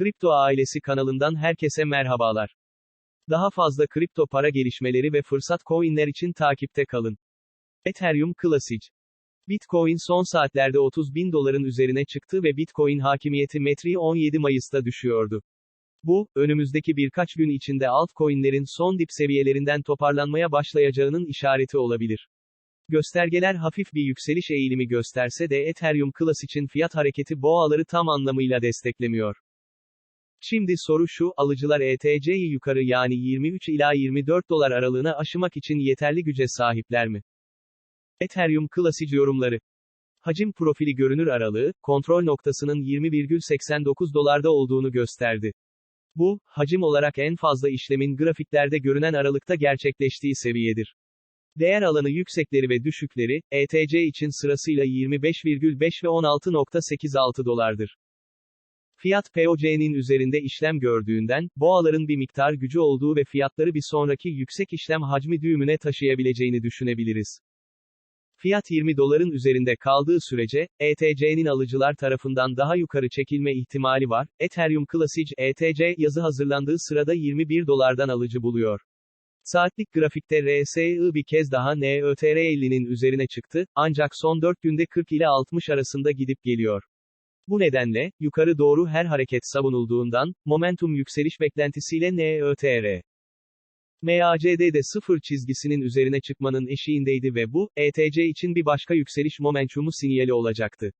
Kripto Ailesi kanalından herkese merhabalar. Daha fazla kripto para gelişmeleri ve fırsat coinler için takipte kalın. Ethereum Classic Bitcoin son saatlerde 30 bin doların üzerine çıktı ve Bitcoin hakimiyeti metriği 17 Mayıs'ta düşüyordu. Bu, önümüzdeki birkaç gün içinde altcoin'lerin son dip seviyelerinden toparlanmaya başlayacağının işareti olabilir. Göstergeler hafif bir yükseliş eğilimi gösterse de Ethereum Classic'in fiyat hareketi boğaları tam anlamıyla desteklemiyor. Şimdi soru şu, alıcılar ETC'yi yukarı yani 23 ila 24 dolar aralığına aşımak için yeterli güce sahipler mi? Ethereum Classic yorumları Hacim profili görünür aralığı, kontrol noktasının 20,89 dolarda olduğunu gösterdi. Bu, hacim olarak en fazla işlemin grafiklerde görünen aralıkta gerçekleştiği seviyedir. Değer alanı yüksekleri ve düşükleri, ETC için sırasıyla 25,5 ve 16,86 dolardır. Fiyat POC'nin üzerinde işlem gördüğünden, boğaların bir miktar gücü olduğu ve fiyatları bir sonraki yüksek işlem hacmi düğümüne taşıyabileceğini düşünebiliriz. Fiyat 20 doların üzerinde kaldığı sürece, ETC'nin alıcılar tarafından daha yukarı çekilme ihtimali var. Ethereum Classic ETC yazı hazırlandığı sırada 21 dolardan alıcı buluyor. Saatlik grafikte RSI bir kez daha NÖTR 50'nin üzerine çıktı, ancak son 4 günde 40 ile 60 arasında gidip geliyor. Bu nedenle, yukarı doğru her hareket savunulduğundan, momentum yükseliş beklentisiyle NÖTR. MACD'de sıfır çizgisinin üzerine çıkmanın eşiğindeydi ve bu, ETC için bir başka yükseliş momentumu sinyali olacaktı.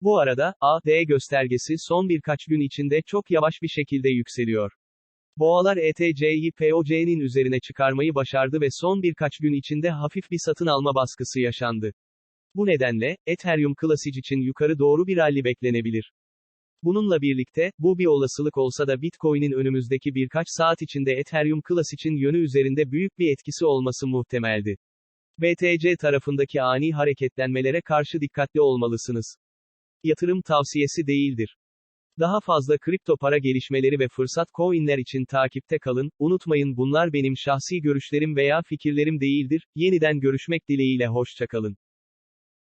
Bu arada, AD göstergesi son birkaç gün içinde çok yavaş bir şekilde yükseliyor. Boğalar ETC'yi POC'nin üzerine çıkarmayı başardı ve son birkaç gün içinde hafif bir satın alma baskısı yaşandı. Bu nedenle, Ethereum Classic için yukarı doğru bir rally beklenebilir. Bununla birlikte, bu bir olasılık olsa da Bitcoin'in önümüzdeki birkaç saat içinde Ethereum Classic'in yönü üzerinde büyük bir etkisi olması muhtemeldi. BTC tarafındaki ani hareketlenmelere karşı dikkatli olmalısınız. Yatırım tavsiyesi değildir. Daha fazla kripto para gelişmeleri ve fırsat coinler için takipte kalın, unutmayın bunlar benim şahsi görüşlerim veya fikirlerim değildir, yeniden görüşmek dileğiyle hoşçakalın.